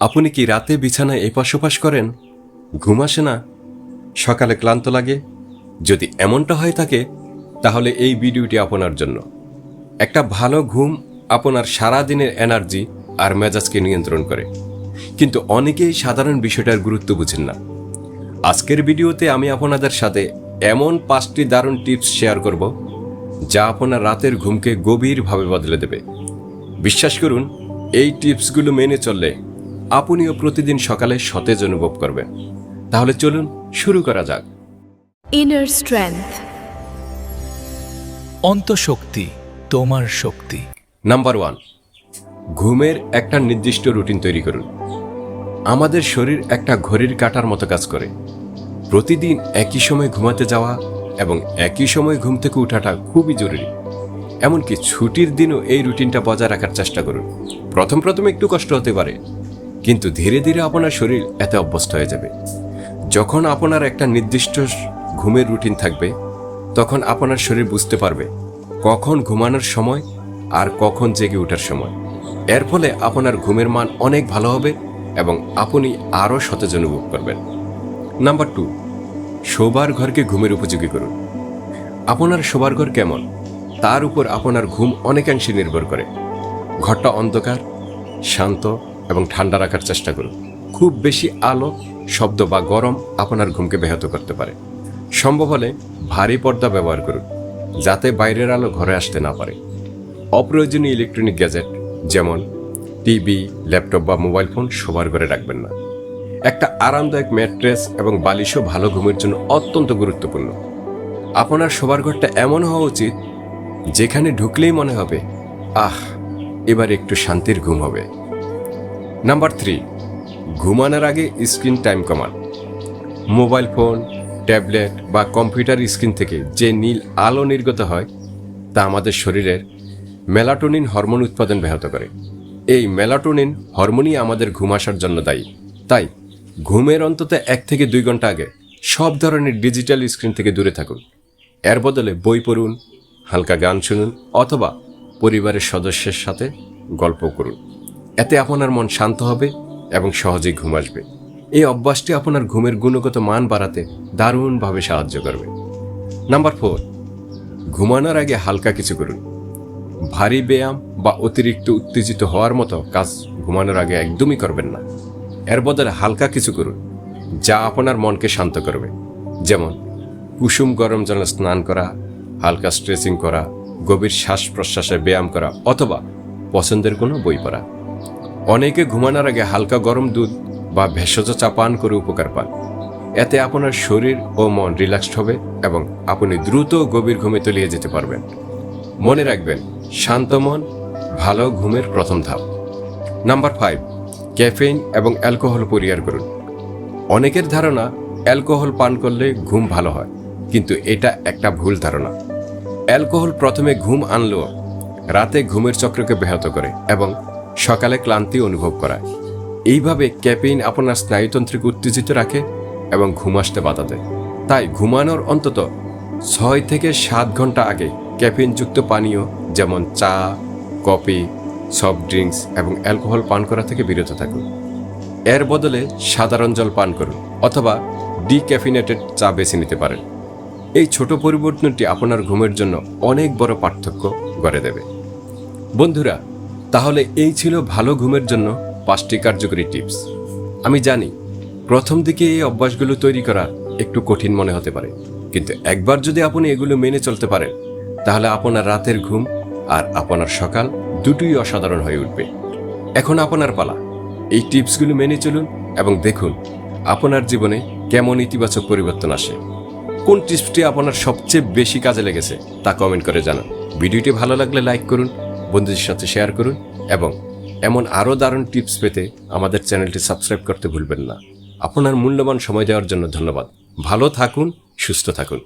আপনি কি রাতে বিছানায় এপাশ ওপাশ করেন? ঘুম আসে না? সকালে ক্লান্ত লাগে? যদি এমনটা হয়ে থাকে, তাহলে এই ভিডিওটি আপনার জন্য। একটা ভালো ঘুম আপনার সারা দিনের এনার্জি আর মেজাজকে নিয়ন্ত্রণ করে। কিন্তু অনেকেই সাধারণ বিষয়টার গুরুত্ব বুঝেন না। আজকের ভিডিওতে আমি আপনাদের সাথে এমন পাঁচটি দারুণ টিপস শেয়ার করব, যা আপনার রাতের ঘুমকে গভীরভাবে বদলে দেবে। বিশ্বাস করুন, এই টিপসগুলো মেনে চললে আপনিও প্রতিদিন সকালে সতেজ অনুভব করবেন। তাহলে চলুন শুরু করা যাক। Inner strength, অন্তঃশক্তি তোমার শক্তি। নাম্বার ওয়ান ঘুমের একটা নির্দিষ্ট রুটিন তৈরি করুন। আমাদের শরীর একটা ঘড়ির কাটার মতো কাজ করে। প্রতিদিন একই সময় ঘুমাতে যাওয়া এবং একই সময় ঘুম থেকে ওঠাটা খুবই জরুরি। এমনকি ছুটির দিনও এই রুটিনটা বজায় রাখার চেষ্টা করুন। প্রথম প্রথম একটু কষ্ট হতে পারে। কিন্তু ধীরে ধীরে আপনার শরীর এতে অভ্যস্ত হয়ে যাবে। যখন আপনার একটা নির্দিষ্ট ঘুমের রুটিন থাকবে, তখন আপনার শরীর বুঝতে পারবে কখন ঘুমানোর সময় আর কখন জেগে ওঠার সময়। এর ফলে আপনার ঘুমের মান অনেক ভালো হবে এবং আপনি আরও সতেজ অনুভব করবেন। নাম্বার টু, শোবার ঘরকে ঘুমের উপযোগী করুন। আপনার শোবার ঘর কেমন? তার উপর আপনার ঘুম অনেকাংশে নির্ভর করে। ঘরটা অন্ধকার, শান্ত এবং ঠান্ডা রাখার চেষ্টা করুন। খুব বেশি আলো, শব্দ বা গরম আপনার ঘুমকে ব্যাহত করতে পারে। সম্ভব হলে ভারী পর্দা ব্যবহার করুন, যাতে বাইরের আলো ঘরে আসতে না পারে। অপ্রয়োজনীয় ইলেকট্রনিক গ্যাজেট যেমন টিভি, ল্যাপটপ বা মোবাইল ফোন শোবার ঘরে রাখবেন না। একটা আরামদায়ক ম্যাট্রেস এবং বালিশও ভালো ঘুমের জন্য অত্যন্ত গুরুত্বপূর্ণ। আপনার শোবার ঘরটা এমন হওয়া উচিত, যেখানে ঢুকলেই মনে হবে, আহ, এবার একটু শান্তির ঘুম হবে। নাম্বার থ্রি ঘুমানোর আগে স্ক্রিন টাইম কমান। মোবাইল ফোন ট্যাবলেট বা কম্পিউটার স্ক্রিন থেকে যে নীল আলো নির্গত হয়, তা আমাদের শরীরের মেলাটোনিন হরমোন উৎপাদন ব্যাহত করে। এই মেলাটোনিন হরমোনই আমাদের ঘুম আসার জন্য দায়ী। তাই ঘুমের অন্তত এক থেকে দুই ঘণ্টা আগে সব ধরনের ডিজিটাল স্ক্রিন থেকে দূরে থাকুন। এর বদলে বই পড়ুন, হালকা গান শুনুন অথবা পরিবারের সদস্যের সাথে গল্প করুন। এতে আপনার মন শান্ত হবে এবং সহজেই ঘুম আসবে। এই অভ্যাসটি আপনার ঘুমের গুণগত মান বাড়াতে দারুণভাবে সাহায্য করবে। নাম্বার ফোর, ঘুমানোর আগে হালকা কিছু করুন। ভারী ব্যায়াম বা অতিরিক্ত উত্তেজিত হওয়ার মতো কাজ ঘুমানোর আগে একদমই করবেন না। এর বদলে হালকা কিছু করুন, যা আপনার মনকে শান্ত করবে। যেমন, কুসুম গরম জলে স্নান করা, হালকা স্ট্রেচিং করা, গভীর শ্বাস প্রশ্বাসে ব্যায়াম করা অথবা পছন্দের কোনো বই পড়া। অনেকে ঘুমানোর আগে হালকা গরম দুধ বা ভেষজ চা পান করে উপকার পান। এতে আপনার শরীর ও মন রিল্যাক্সড হবে এবং আপনি দ্রুত গভীর ঘুমে তলিয়ে যেতে পারবেন। মনে রাখবেন, শান্ত মন, ভালো ঘুমের প্রথম ধাপ। নাম্বার ফাইভ ক্যাফেইন এবং অ্যালকোহল পরিহার করুন। অনেকের ধারণা, অ্যালকোহল পান করলে ঘুম ভালো হয়, কিন্তু এটা একটা ভুল ধারণা। অ্যালকোহল প্রথমে ঘুম আনলেও রাতে ঘুমের চক্রকে ব্যাহত করে এবং সকালে ক্লান্তি অনুভব করায় এইভাবে ক্যাফেইন আপনার স্নায়ুতন্ত্রিক উত্তেজিত রাখে এবং ঘুম আসতে বাধা দেয়। তাই ঘুমানোর অন্তত ছয় থেকে সাত ঘণ্টা আগে ক্যাফেইনযুক্ত পানীয় যেমন চা, কফি, সফট ড্রিঙ্কস এবং অ্যালকোহল পান করা থেকে বিরত থাকুন। এর বদলে সাধারণ জল পান করুন অথবা ডিক্যাফিনেটেড চা বেছে নিতে পারেন। এই ছোট পরিবর্তনটি আপনার ঘুমের জন্য অনেক বড় পার্থক্য গড়ে দেবে। বন্ধুরা তাহলে এই ছিল ভালো ঘুমের জন্য পাঁচটি কার্যকরী টিপস। আমি জানি, প্রথম দিকে এই অভ্যাসগুলো তৈরি করা একটু কঠিন মনে হতে পারে, কিন্তু একবার যদি আপনি এগুলো মেনে চলতে পারেন, তাহলে আপনার রাতের ঘুম আর আপনার সকাল দুটোই অসাধারণ হয়ে উঠবে। এখন আপনার পালা। এই টিপসগুলো মেনে চলুন এবং দেখুন আপনার জীবনে কেমন ইতিবাচক পরিবর্তন আসে। কোন টিপসটি আপনার সবচেয়ে বেশি কাজে লেগেছে তা কমেন্ট করে জানান। ভিডিওটি ভালো লাগলে লাইক করুন বন্ধুদের সাথে শেয়ার করুন এবং এমন আরও দারুণ টিপস পেতে আমাদের চ্যানেলটি সাবস্ক্রাইব করতে ভুলবেন না। আপনার মূল্যবান সময় দেওয়ার জন্য ধন্যবাদ। ভালো থাকুন, সুস্থ থাকুন।